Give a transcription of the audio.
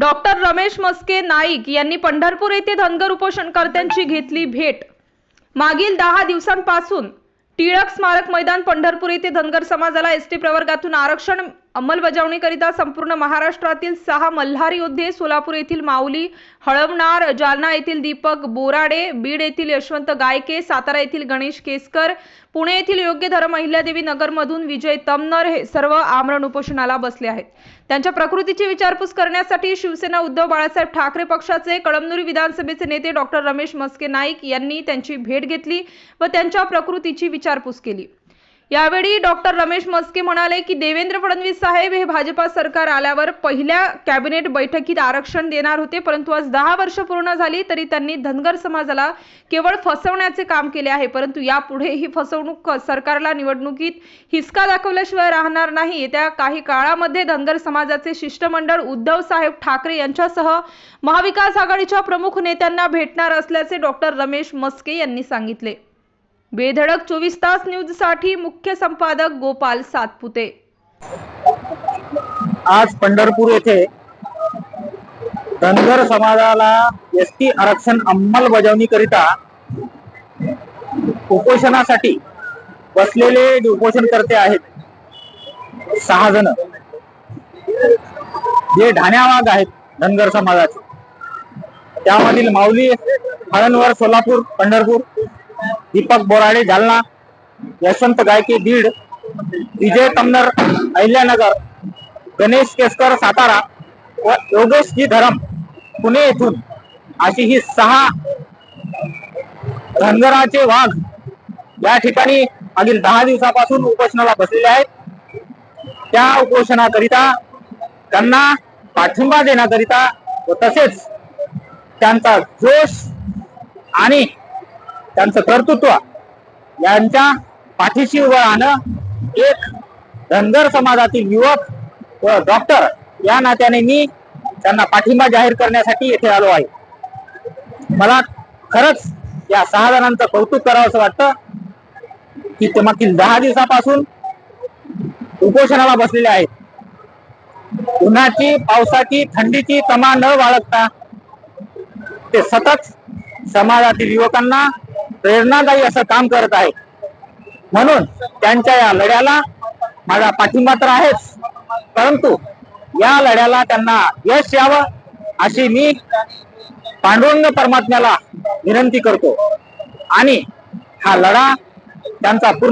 Doctor Ramesh Maske Naik यांनी पंढरपूर येथे धनगर उपोषणकर्त्यांची घेतली भेट. मागील दहा दिवसांपासून टिळक स्मारक मैदान पंढरपूर येथे धनगर समाजाला एस टी प्रवर्गातून आरक्षण अंमलबजावणीकरिता संपूर्ण महाराष्ट्रातील सहा मल्हार योद्धे सोलापूर येथील माऊली हळवणार जालना येथील दीपक बोराडे बीड येथील यशवंत गायके सातारा येथील गणेश केसकर पुणे येथील योग्य धर्म अहिल्यादेवी नगरमधून विजय तमनर हे सर्व आमरण उपोषणाला बसले आहेत. त्यांच्या प्रकृतीची विचारपूस करण्यासाठी शिवसेना उद्धव बाळासाहेब ठाकरे पक्षाचे कळमनुरी विधानसभेचे नेते डॉक्टर रमेश मस्के नाईक यांनी त्यांची भेट घेतली व त्यांच्या प्रकृतीची विचारपूस केली. यावेळी डॉक्टर रमेश मस्के म्हणाले की देवेंद्र फडणवीस साहेब हे भाजपा सरकार आल्यावर पहिल्या कॅबिनेट बैठकीत आरक्षण देणार होते परंतु आज दहा वर्ष पूर्ण झाली तरी त्यांनी धनगर समाजाला केवळ फसवण्याचे काम केले आहे. परंतु यापुढे ही फसवणूक सरकारला निवडणुकीत हिसका दाखवल्याशिवाय राहणार नाही. येत्या काही काळामध्ये धनगर समाजाचे शिष्टमंडळ उद्धव साहेब ठाकरे यांच्यासह महाविकास आघाडीच्या प्रमुख नेत्यांना भेटणार असल्याचे डॉक्टर रमेश मस्के यांनी सांगितले. बेधडक चोवीस तास न्यूजसाठी मुख्य संपादक गोपाल सातपुते. आज पंढरपूर येथे धनगर समाजाला एस टी आरक्षण अंमलबजावणीकरिता उपोषणासाठी बसलेले जे उपोषणकर्ते आहेत. सहा जण. जे ढाण्यावाग आहेत धनगर समाजाचे. त्यामधील माऊली हळणवर सोलापूर पंढरपूर दीपक बोराडे जालना. यशवंत गायके बीड. विजय तमनर अहिल्यानगर. गणेश केसकर सातारा. व योगेशजी धरम पुणे येथून. अशी ही सहा धनगराचे वाघ या ठिकाणी मागील दहा दिवसापासून उपोषणाला बसलेले आहेत. त्या उपोषणाकरिता त्यांना पाठिंबा देण्याकरिता व तसेच त्यांचा जोश आणि त्यांचं कर्तृत्व यांच्या पाठीशी उभं राहणं एक धनगर समाजातील युवक व डॉक्टर या नात्याने मी त्यांना पाठिंबा जाहीर करण्यासाठी येथे आलो आहे. मला खरंच या सहा जणांचं कौतुक करावं असं वाटतं की ते मागील दहा दिवसापासून उपोषणाला बसलेले आहेत. उन्हाची पावसाची थंडीची तमा न बाळगता ते सतत समाजातील युवकांना प्रेरणादायी असं काम करत आहे. म्हणून त्यांच्या या लढ्याला माझा पाठिंबा तर आहेच परंतु या लढ्याला त्यांना यश यावं अशी मी पांडुरंग परमात्म्याला विनंती करतो. आणि हा लढा त्यांचा पूर्ण